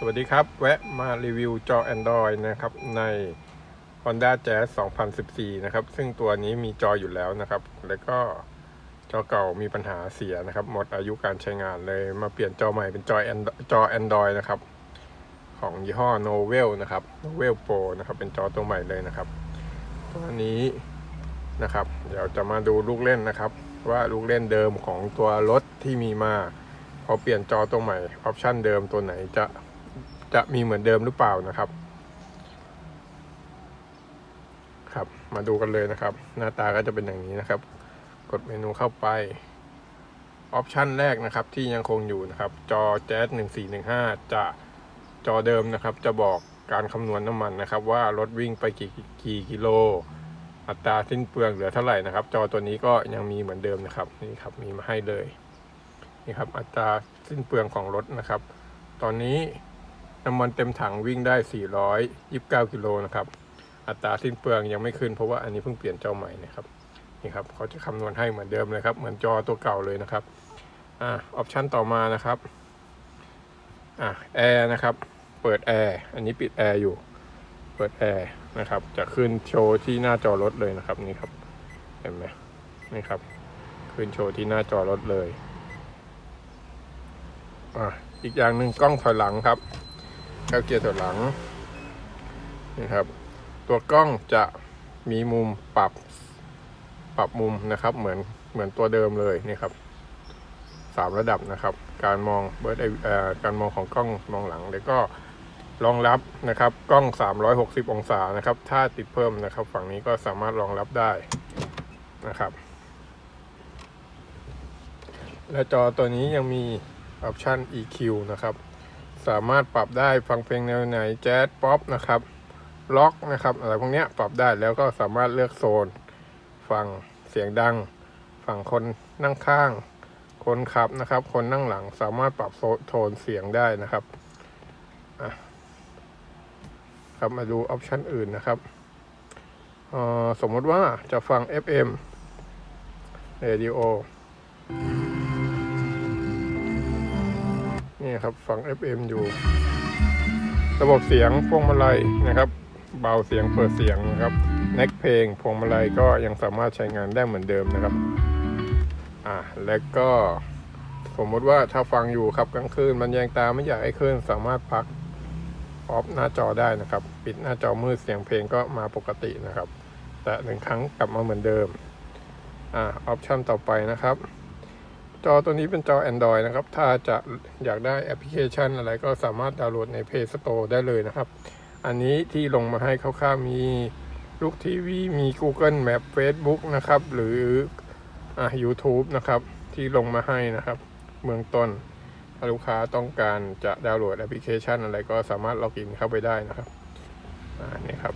สวัสดีครับ แวะมารีวิวจอ Android นะครับ ใน Honda Jazz 2014 นะครับ ซึ่งตัวนี้มีจออยู่แล้วนะครับ แล้วก็จอเก่ามีปัญหาเสียนะครับ หมดอายุการใช้งานเลย มาเปลี่ยนจอใหม่เป็นจอ Android จอ Android นะครับ ของยี่ห้อ Novel นะครับ Novel Pro นะครับ เป็นจอตัวใหม่เลยนะครับ ตัวนี้นะครับ เดี๋ยวจะมาดูลูกเล่นนะครับ ว่าลูกเล่นเดิมของตัวรถที่มีมาพอเปลี่ยนจอตัวใหม่ออปชันเดิมตัวไหนจะ จะมีเหมือนเดิมหรือเปล่านะครับ ครับ มาดูกันเลยนะครับ หน้าตาก็จะเป็นอย่างนี้นะครับ กดเมนูเข้าไปออปชันแรกนะครับที่ยังคงอยู่นะครับ จอ Jazz 1415 จะจอเดิมนะครับ จะบอกการคำนวณน้ำมันนะครับ ว่ารถวิ่งไปกี่กี่กิโล อัตราสิ้นเปลืองเหลือเท่าไหร่นะครับ จอตัวนี้ก็ยังมีเหมือนเดิมนะครับนี่ครับมีมาให้เลยนี่ครับอัตราสิ้นเปลืองของรถนะครับ ตอนนี้ น้ำมันเต็มถังวิ่งได้ 429 กิโลนะครับ อัตราสิ้นเปลืองยังไม่ขึ้นเพราะว่าอันนี้เพิ่งเปลี่ยนจอใหม่นะครับ นี่ครับเขาจะคำนวณให้เหมือนเดิมเลยครับ เหมือนจอตัวเก่าเลยนะครับ อ่าออปชันต่อมานะครับ อ่าแอร์นะครับ เปิดแอร์ อันนี้ปิดแอร์อยู่ เปิดแอร์นะครับ จะขึ้นโชว์ที่หน้าจอรถเลยนะครับ นี่ครับ เห็นไหมนี่ครับ ขึ้นโชว์ที่หน้าจอรถเลย อะอีกอย่างหนึ่งกล้องถอยหลังครับ เข้าเกียร์ถอยหลังนี่ครับ ตัวกล้องจะมีมุมปรับปรับมุมนะครับ เหมือนเหมือนตัวเดิมเลยนี่ครับสามระดับนะครับ การมองเบิร์ดการมองของกล้องมองหลัง แล้วก็รองรับนะครับ กล้อง 360 องศานะครับ ถ้าติดเพิ่มนะครับ ฝั่งนี้ก็สามารถรองรับได้นะครับ และจอตัวนี้ยังมีออปชัน EQ นะครับ สามารถปรับได้ฟังเพลงแนวไหนแจ๊สป๊อปนะครับล็อกนะครับอะไรพวกนี้ปรับได้แล้วก็สามารถเลือกโซนฟังเสียงดัง ฝั่งคนนั่งข้าง คนขับนะครับ คนนั่งหลังสามารถปรับโทนเสียงได้นะครับครับมาดูออปชันอื่นนะครับสมมติว่าจะฟัง FM Radio นี่ครับฟัง FM อยู่ ระบบเสียงพวงมาลัยนะครับ เบาเสียงเปิดเสียงนะครับแน็กเพลงพวงมาลัยก็ยังสามารถใช้งานได้เหมือนเดิมนะครับอ่าและก็สมมติว่าถ้าฟังอยู่ครับกลางคืนมันแยงตาไม่อยากให้คลื่นสามารถพักออฟหน้าจอได้นะครับ ปิดหน้าจอมืดเสียงเพลงก็มาปกตินะครับ แต่หนึ่งครั้งกลับมาเหมือนเดิมอ่าออปชั่นต่อไปนะครับ จอตัวนี้เป็นจอ Android นะครับ ถ้าจะอยากได้แอปพลิเคชันอะไรก็สามารถดาวน์โหลดใน Play Store ได้เลยนะครับ อันนี้ที่ลงมาให้คร่าวๆมีลูกทีวีมี Google Map Facebook นะครับ หรืออ่า YouTube นะครับ ที่ลงมาให้นะครับ เมืองต้นถ้าลูกค้าต้องการจะดาวน์โหลดแอปพลิเคชันอะไรก็สามารถล็อกอินเข้าไปได้นะครับอ่านี่ครับ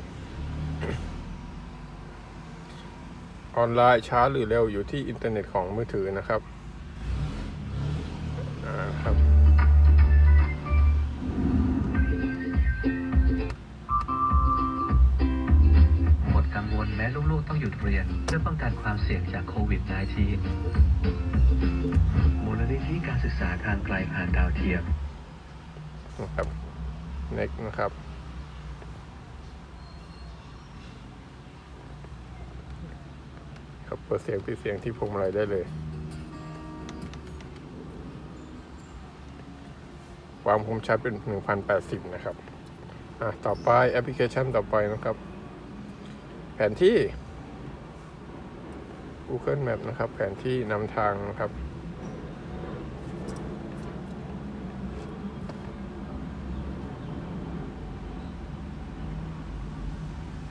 ออนไลน์ช้าหรือเร็วอยู่ที่อินเทอร์เน็ตของมือถือนะครับ ครับ หมดกังวลแม้ลูกๆต้องหยุดเรียน เพื่อป้องกันความเสี่ยงจากโควิด -19 มูลนิธิการศึกษาทางไกลผ่านดาวเทียมนะครับ next นะครับครับเปิดเสียงปิดเสียงที่พวงมาลัยได้เลย ความคมชัดเป็น 1080 นะครับ อะ ต่อไปแอปพลิเคชันต่อไปนะครับ แผนที่ Google Map นะครับ แผนที่นำทางนะครับ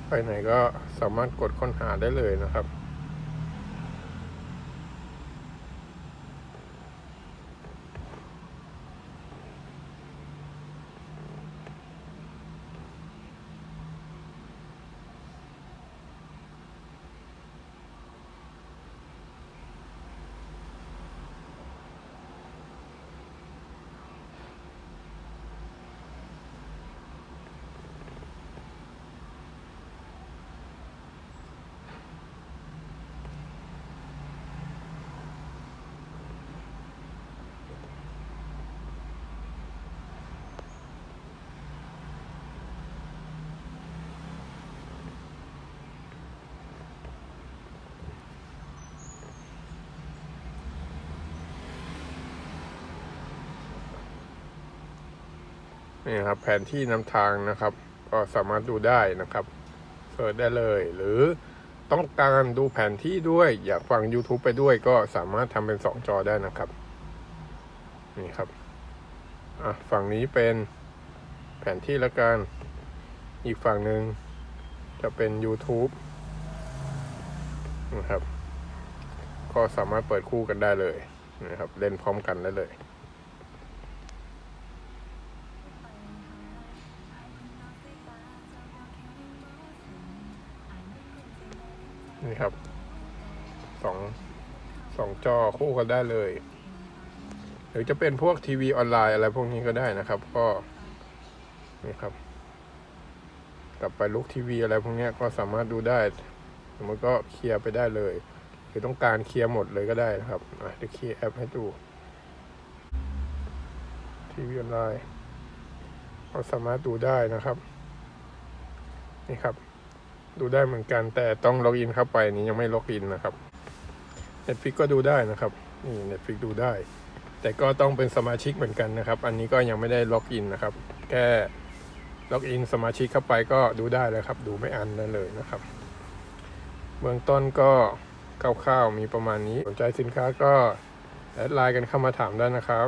ไปไหนก็สามารถกดค้นหาได้เลยนะครับ นี่ครับแผนที่นำทางนะครับ ก็สามารถดูได้นะครับเสิร์ชได้เลย หรือต้องการดูแผนที่ด้วยอยากฟัง YouTube ไปด้วยก็สามารถทำเป็น 2 จอได้นะครับ นี่ครับอะฝั่งนี้เป็นแผนที่ละกัน อีกฝั่งหนึ่งจะเป็น YouTube นะครับ ก็สามารถเปิดคู่กันได้เลยนะครับ เล่นพร้อมกันได้เลย นี่ครับสองสองจอคู่กันได้เลย หรือจะเป็นพวกทีวีออนไลน์อะไรพวกนี้ก็ได้นะครับ ก็นี่ครับกลับไปลุกทีวีอะไรพวกนี้ก็สามารถดูได้มันก็เคลียร์ไปได้เลย หรือต้องการเคลียร์หมดเลยก็ได้นะครับอะเดี๋ยวเคลียร์แอปให้ดูทีวีออนไลน์ก็สามารถดูได้นะครับ นี่ครับ ดูได้เหมือนกัน แต่ต้องล็อกอินเข้าไปนี้ยังไม่ล็อกอินนะครับ Netflix ก็ดูได้นะครับนี่ Netflix ดูได้ แต่ก็ต้องเป็นสมาชิกเหมือนกันนะครับ อันนี้ก็ยังไม่ได้ล็อกอินนะครับ แค่ล็อกอินสมาชิกเข้าไปก็ดูได้แล้วครับ ดูไม่อันได้เลยนะครับเบื้องต้นก็คร่าวๆมีประมาณนี้สนใจสินค้าก็แอดไลน์กันเข้ามาถามได้นะครับ